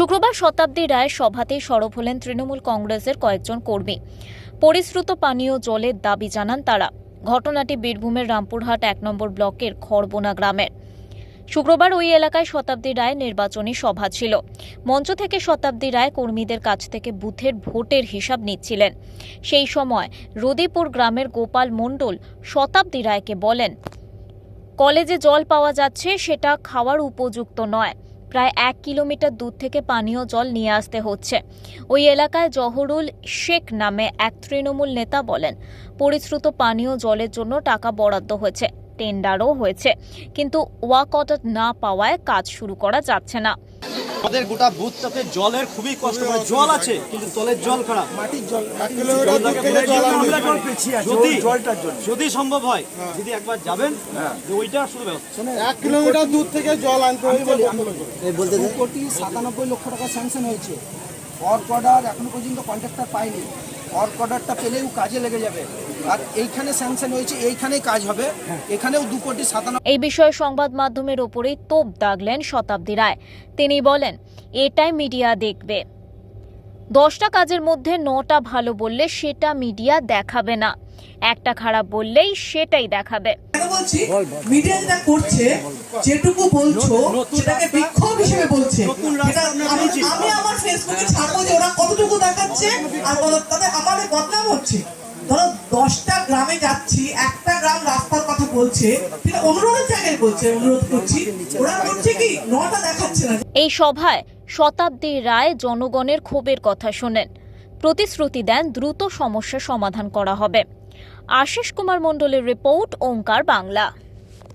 শুক্রবার শতাব্দী রায় সভাতেই সরব হলেন তৃণমূল কংগ্রেসের কয়েকজন কর্মী। পরিশ্রুত পানীয় জলের দাবি জানান তারা। ঘটনাটি বীরভূমের রামপুরহাট এক নম্বর ব্লকের খড়বোনা গ্রামের। শুক্রবার ওই এলাকায় শতাব্দী রায় নির্বাচনী সভা ছিল। মঞ্চ থেকে শতাব্দী রায় কর্মীদের কাছ থেকে বুথের ভোটের হিসাব নিচ্ছিলেন। সেই সময় রদিপুর গ্রামের গোপাল মণ্ডল শতাব্দী রায়কে বলেন, কলেজে জল পাওয়া যাচ্ছে, সেটা খাওয়ার উপযুক্ত নয়। প্রায় এক কিলোমিটার দূর থেকে পানীয় জল নিয়ে আসতে হচ্ছে। ওই এলাকায় জহরুল শেখ নামে এক তৃণমূল নেতা বলেন, পরিশ্রুত পানীয় জলের জন্য টাকা বরাদ্দ হয়েছে, টেন্ডারও হয়েছে, কিন্তু ওয়াক অর্ডার না পাওয়ায় কাজ শুরু করা যাচ্ছে না। আমাদের গোটা বুথটাতে জলের খুবই কষ্ট মানে জল আছে কিন্তু তলের জল খারাপ। মাটির জল যদি জলটার জন্য যদি সম্ভব হয় যদি একবার যাবেন যে ওইটা শুধু ব্যবস্থা। এক কিলোমিটার দূর থেকে জল আনতে হবে দু। কোটি সাতানব্বই লক্ষ টাকা স্যাংশন হয়েছে। পর অর্ডার এখনও পর্যন্ত কন্ট্রাক্টর পায়নি। ওয়ার্ক অর্ডারটা পেলেও কাজে লেগে যাবে। আর এইখানে স্যাংশন হয়েছে এইখানেই কাজ হবে। এখানেও দু কোটি সাতানব্বই এই বিষয়ে সংবাদ মাধ্যমের ওপরেই তোপ দাগলেন শতাব্দী রায়। তিনি বলেন এটাই মিডিয়া দেখবে। দশটা কাজের মধ্যে নটা ভালো বললে সেটা মিডিয়া দেখাবে না। একটা খারাপ বললেই সেটাই দেখাবে। বলছি? মিডিয়া যেটা করছে যেটুকু বলছো সেটাকে বিক্ষোভ হিসেবে বলছে। আমি আমার ফেসবুকে ছাড়বো যে ওরা কতটুকু দেখাচ্ছে? আর তাতে আমাদের বদনাম হচ্ছে। ধরো, দশটা গ্রামে যাচ্ছি, একটা গ্রাম রাস্তার কথা বলছে অনুরোধের জায়গায় বলছে, অনুরোধ করছি। ওরা করছে কি? নটা দেখাচ্ছে না। এই সভায় শতাব্দী রায় জনগণের ক্ষোভের কথা শোনেন। প্রতিশ্রুতি দেন দ্রুত সমস্যা সমাধান করা হবে। আশিস কুমার মণ্ডলের রিপোর্ট, ওঙ্কার বাংলা।